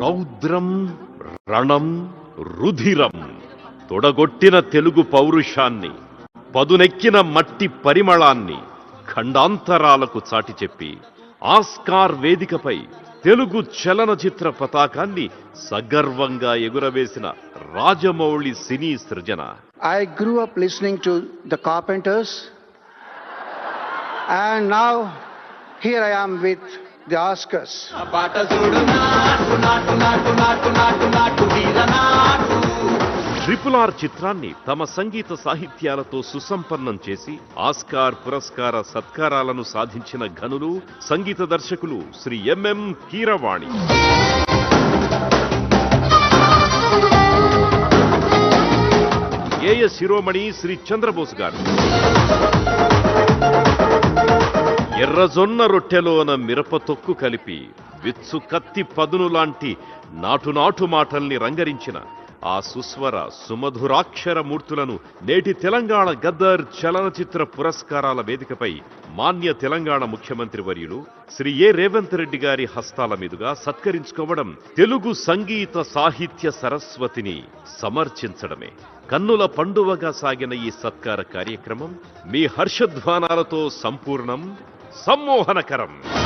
రౌద్రం రణం రుధిరం తొడగొట్టిన తెలుగు పౌరుషాన్ని పదునెక్కిన మట్టి పరిమళాన్ని ఖండాంతరాలకు చాటి చెప్పి ఆస్కార్ వేదికపై తెలుగు చలనచిత్ర పతాకాన్ని సగర్వంగా ఎగురవేసిన రాజమౌళి సినీ సృజన. I grew up listening to the Carpenters and now here I am with Oscars. Triple R చిత్రాన్ని తమ సంగీత సాహిత్యాలతో సుసంపన్నం చేసి ఆస్కార్ పురస్కార సత్కారాలను సాధించిన ఘనులు సంగీత దర్శకులు శ్రీ ఎంఎం కీరవాణి. ఏఎస్ శిరోమణి శ్రీ చంద్రబోస్ గారు. ఎర్రజొన్న రొట్టెలోన మిరప తొక్కు కలిపి విత్సు కత్తి పదును లాంటి నాటునాటు మాటల్ని రంగరించిన ఆ సుస్వర సుమధురాక్షర మూర్తులను నేటి తెలంగాణ గద్దర్ చలనచిత్ర పురస్కారాల వేదికపై మాన్య తెలంగాణ ముఖ్యమంత్రి వర్యులు శ్రీ ఏ రేవంత్ రెడ్డి గారి హస్తాల మీదుగా సత్కరించుకోవడం తెలుగు సంగీత సాహిత్య సరస్వతిని సమర్చించడమే. కన్నుల పండువగా సాగిన ఈ సత్కార కార్యక్రమం మీ హర్షధ్వానాలతో సంపూర్ణం. సమ్మోహనకరం.